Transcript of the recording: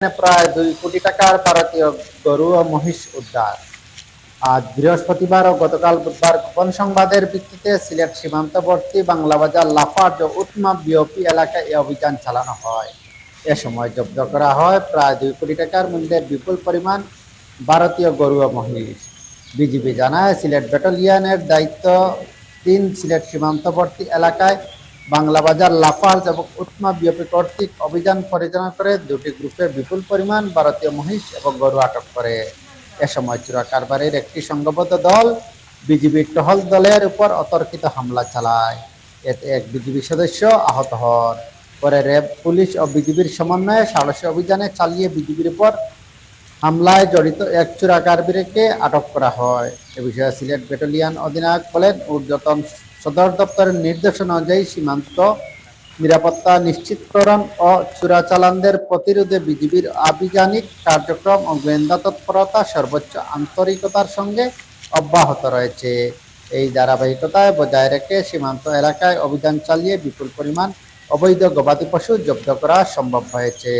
প্রায় দুই কোটি টাকার ভারতীয় গরু ও মহিষ উদ্ধার। আজ বৃহস্পতিবার ও গতকাল বুধবার গোপন সংবাদের ভিত্তিতে সিলেট সীমান্তবর্তী বাংলাবাজার লাফার্জ উৎমা বিওপি এলাকায় এই অভিযান চালানো হয়। এ সময় জব্দ করা হয় প্রায় দুই কোটি টাকার মূল্যের বিপুল পরিমাণ ভারতীয় গরু ও মহিষ। বিজিবি জানায়, সিলেট ব্যাটালিয়নের দায়িত্ব তিন সিলেট সীমান্তবর্তী এলাকায় বাংলা বাজার লাফার্জ এবং উৎমা বিওপি কর্তৃক অভিযান পরিচালনা করে দুটি গ্রুপে বিপুল পরিমাণ ভারতীয় মহিষ এবং গরু আটক করে। এ সময় চোরা কারবারের একটি সংঘবদ্ধ দল বিজিবির টহল দলের উপর অতর্কিত হামলা চালায়। এতে এক বিজিবি সদস্য আহত হন। পরে র্যাব, পুলিশ ও বিজিবির সমন্বয়ে সাহসী অভিযানে চালিয়ে বিজিবির উপর হামলায় জড়িত এক চোরা কারবারিকে আটক করা হয়। এ বিষয়ে সিলেট ব্যাটালিয়ন অধিনায়ক বলেন, ঊর্ধ্বতন সদর দপ্তরের নির্দেশনা অনুযায়ী সীমান্ত নিরাপত্তা নিশ্চিতকরণ ও চোরাচালানদের প্রতিরোধে বিজিবির আভিযানিক কার্যক্রম ও গোয়েন্দা তৎপরতা সর্বোচ্চ আন্তরিকতার সঙ্গে অব্যাহত রয়েছে। এই ধারাবাহিকতায় বজায় রেখে সীমান্ত এলাকায় অভিযান চালিয়ে বিপুল পরিমাণ অবৈধ গবাদি পশু জব্দ করা সম্ভব হয়েছে।